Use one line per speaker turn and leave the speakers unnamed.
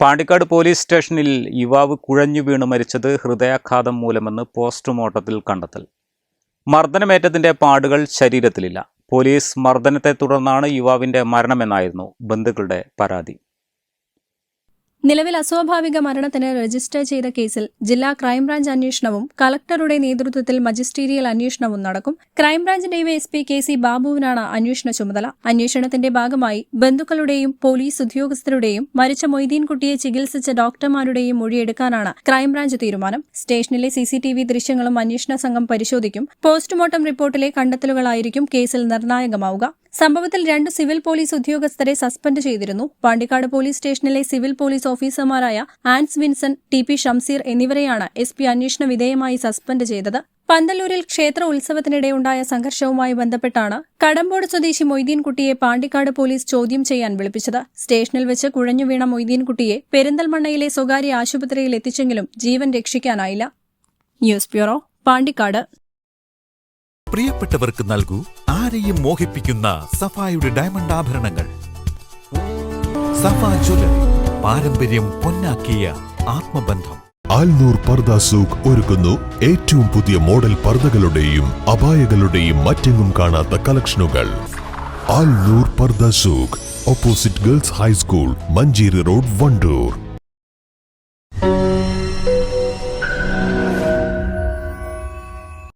Pandikkad police സ്റ്റേഷനിൽ യുവാവ് കുഴഞ്ഞു വീണ് മരിച്ചത് ഹൃദയാഘാതം മൂലമെന്ന് പോസ്റ്റ്മോർട്ടത്തിൽ കണ്ടെത്തൽ. മർദ്ദനമേറ്റതിന്റെ പാടുകൾ ശരീരത്തിലില്ല. പോലീസ് മർദ്ദനത്തെ തുടർന്നാണ് യുവാവിന്റെ മരണമെന്നായിരുന്നു ബന്ധുക്കളുടെ പരാതി.
നിലവിൽ അസ്വാഭാവിക മരണത്തിന് രജിസ്റ്റർ ചെയ്ത കേസിൽ ജില്ലാ ക്രൈംബ്രാഞ്ച് അന്വേഷണവും കളക്ടറുടെ നേതൃത്വത്തിൽ മജിസ്റ്റീരിയൽ അന്വേഷണവും നടക്കും. Crime branch DYSP K C ബാബുവിനാണ് അന്വേഷണ ചുമതല. അന്വേഷണത്തിന്റെ ഭാഗമായി ബന്ധുക്കളുടെയും പോലീസ് ഉദ്യോഗസ്ഥരുടെയും മരിച്ച മൊയ്തീൻകുട്ടിയെ ചികിത്സിച്ച ഡോക്ടർമാരുടെയും മൊഴിയെടുക്കാനാണ് ക്രൈംബ്രാഞ്ച് തീരുമാനം. സ്റ്റേഷനിലെ സിസിടിവി ദൃശ്യങ്ങളും അന്വേഷണ സംഘം പരിശോധിക്കും. പോസ്റ്റ്മോർട്ടം റിപ്പോർട്ടിലെ കണ്ടെത്തലുകളായിരിക്കും കേസിൽ നിർണായകമാവുക. സംഭവത്തിൽ രണ്ട് സിവിൽ പോലീസ് ഉദ്യോഗസ്ഥരെ സസ്പെൻഡ് ചെയ്തിരുന്നു. പാണ്ടിക്കാട് പോലീസ് സ്റ്റേഷനിലെ സിവിൽ പോലീസ് ഓഫീസർമാരായ Ans Vinson T P Shamseer എന്നിവരെയാണ് എസ് പി അന്വേഷണ വിധേയമായി സസ്പെൻഡ് ചെയ്തത്. പന്തല്ലൂരിൽ ക്ഷേത്ര ഉത്സവത്തിനിടെ ഉണ്ടായ സംഘർഷവുമായി ബന്ധപ്പെട്ടാണ് കടമ്പോട് സ്വദേശി മൊയ്തീൻകുട്ടിയെ പാണ്ടിക്കാട് പോലീസ് ചോദ്യം ചെയ്യാൻ വിളിപ്പിച്ചത്. സ്റ്റേഷനിൽ വെച്ച് കുഴഞ്ഞു വീണ മൊയ്തീൻകുട്ടിയെ പെരിന്തൽമണ്ണയിലെ സ്വകാര്യ ആശുപത്രിയിൽ എത്തിച്ചെങ്കിലും ജീവൻ രക്ഷിക്കാനായില്ല. News bureau Pandikkad.
പ്രിയപ്പെട്ടവർക്ക് നൽകൂ ആരെയും മോഹിപ്പിക്കുന്ന സഫായുടെ ഡയമണ്ട് ആഭരണങ്ങൾ. സഫ ജ്വല്ലറി പാരമ്പര്യം പൊന്നാക്കിയ ആത്മബന്ധം.
ആൽനൂർ പർദ സൂഖ് ഒരുക്കുന്നു ഏറ്റവും പുതിയ മോഡൽ പർദകളുടെയും അപായകളുടെയും മറ്റെങ്ങും കാണാത്ത കളക്ഷനുകൾ. Alnoor Pardha Souq opposite girls high school Manjeri road Wandoor.